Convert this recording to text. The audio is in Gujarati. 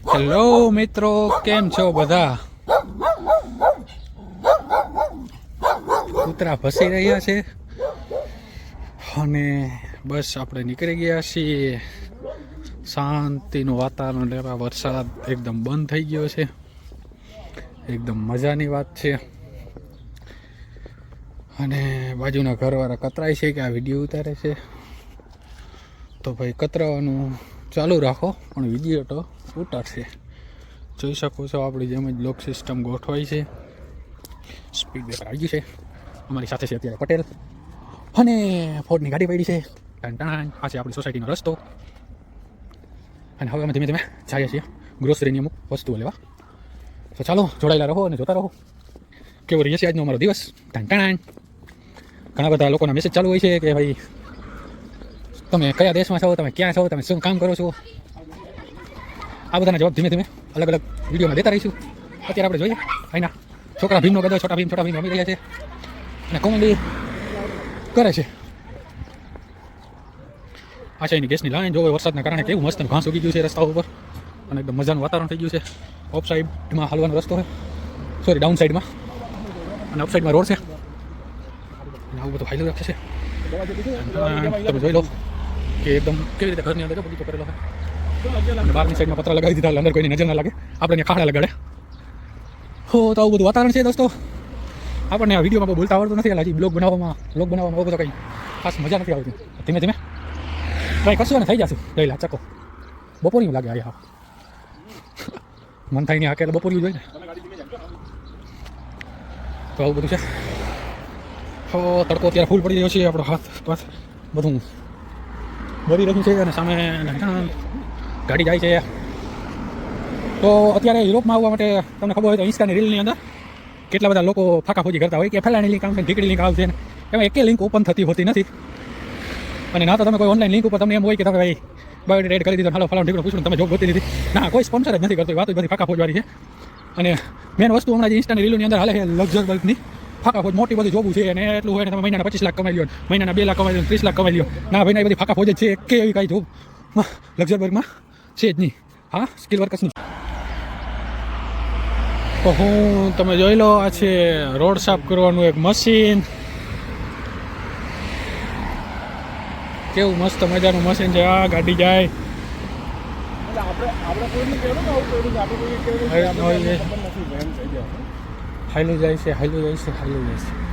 હેલો મિત્રો. કેમ છો બધા? કૂતરા ફસી રહ્યા છે. અને બસ આપણે નીકળી ગયા છીએ. શાંતિનું વાતાવરણ લેવા વરસાદ એકદમ બંધ થઈ ગયો છે. એકદમ મજાની વાત છે. અને બાજુના ઘરવાળા કતરાય છે કે આ વીડિયો ઉતારે છે? તો ભાઈ કતરાવાનું ચાલુ રાખો, પણ વીડિયો તો ઉતારશે. જોઈ શકો છો આપણી જેમ જ લોક સિસ્ટમ ગોઠવાઈ છે. સ્પીડ બ્રેકર આવી ગયું છે. અમારી સાથે છે અત્યારે પટેલ. અને ફોર્ડની ગાડી પડી છે. ટાણ આ છે આપણી સોસાયટીનો રસ્તો. અને હવે અમે ધીમે ધીમે જઈએ છીએ ગ્રોસરીની અમુક વસ્તુઓ લેવા. તો ચાલો, જોડાયેલા રહો અને જોતા રહો. કેવો રહીએ છે આજનો અમારો દિવસ? ટાણ ઘણા બધા લોકોના મેસેજ ચાલુ હોય છે કે ભાઈ તમે કયા દેશમાં છો, તમે ક્યાં છો, તમે શું કામ કરો છો? આ બધાના જવાબ ધીમે ધીમે અલગ અલગ વિડીયોમાં દેતા રહીશું. અત્યારે આપણે જોઈએ, અહીંના છોકરા ભીમનો ગદો છોટા ભીમ છોટા ભીમ રમી રહ્યા છે. અને કોમેડી કરે છે. આ એની ગેસની લાઈન જોવે, વરસાદના કારણે કેવું મસ્ત ઘાસ ઉગી ગયું છે રસ્તા ઉપર. અને એકદમ મજાનું વાતાવરણ થઈ ગયું છે. ઓફ સાઈડમાં હાલવાનો રસ્તો છે. સોરી ડાઉન સાઈડમાં અને અપ સાઈડમાં રોડ છે. આવું બધું હાઈલું રાખે છે. તમે જોઈ લો કે એકદમ કેવી રીતે ઘરની અંદર બગીચો કરેલો હોય. બહારની સાઈડમાં પતરા લગાવી દીધા એટલે અંદર કોઈની નજર ના લાગે. આપણે અહીંયા ખાડા લગાડે. હો, તો આવું બધું વાતાવરણ છે દોસ્તો. આપણને આ વિડીયોમાં બોલતા આવડતું નથી, એટલે હજી બ્લોગ બનાવવામાં બ્લોગ બનાવવામાં બધો કંઈ ખાસ મજા નથી આવતી. ધીમે ધીમે. ટ્રાય કરશું અને થઈ જશું. ગયેલા ચકો. બપોરી લાગે આ મન થાય નહીં આ કે બપોરી જોઈએ ને. તો આવું બધું છે. હો, તડકો અત્યારે ફૂલ પડી રહ્યો છે, આપણો હાથ પાથ બધું. બળી રહ્યું છે અને સામે ગાડી જાય છે. તો અત્યારે યુરોપમાં આવવા માટે તમને ખબર હોય તો ઇન્સ્ટાની રીલની અંદર કેટલા બધા લોકો ફાકાફોજી કરતા હોય કે ફલાણી લિંક આવશે ઢીકડી લિંક આવશે એમાં એકે લિંક ઓપન થતી હોતી નથી. અને ના તો તમે કોઈ ઓનલાઈન લિંક ઉપર તમને એમ હોય કે તમે ભાઈ બાયોડેટા એડ કરી દીધો હાલો, ફલાણું ઢીકડો પૂછ્યું તમે જોબ ગોતી દીધી ના, કોઈ સ્પોન્સર જ નથી કરતો વાત બધી ફાકાફોજવાળી છે. અને મેન વસ્તુ હમણાં જે ઇન્સ્ટાની રીલોની અંદર હાલે છે લક્ઝર વર્ગની ફાકાફોજ મોટી બધી જોબું છે અને એટલું હોય ને તમે મહિનાના પચીસ લાખ કમાઈ લ્યો મહિનાના બે લાખ કમાઈ લ્યો ત્રીસ લાખ કમાઈ લ્યો. ના ભાઈ ના એ બધી ફાકાફોજ જ છે કે એવી કાંઈ જોબ. લક્ઝર વર્ગમાં છે જ નહીં. હા સ્કિલ વર્કર્સની તો હું તમે જોઈ લો આ છે રોડ સાફ કરવાનું એક મશીન. કેવું મસ્ત મજાનું મશીન છે. આ ગાડી જાય. હાઈલું જાય. છે હાઈલું જાય છે હાઈલું જાય છે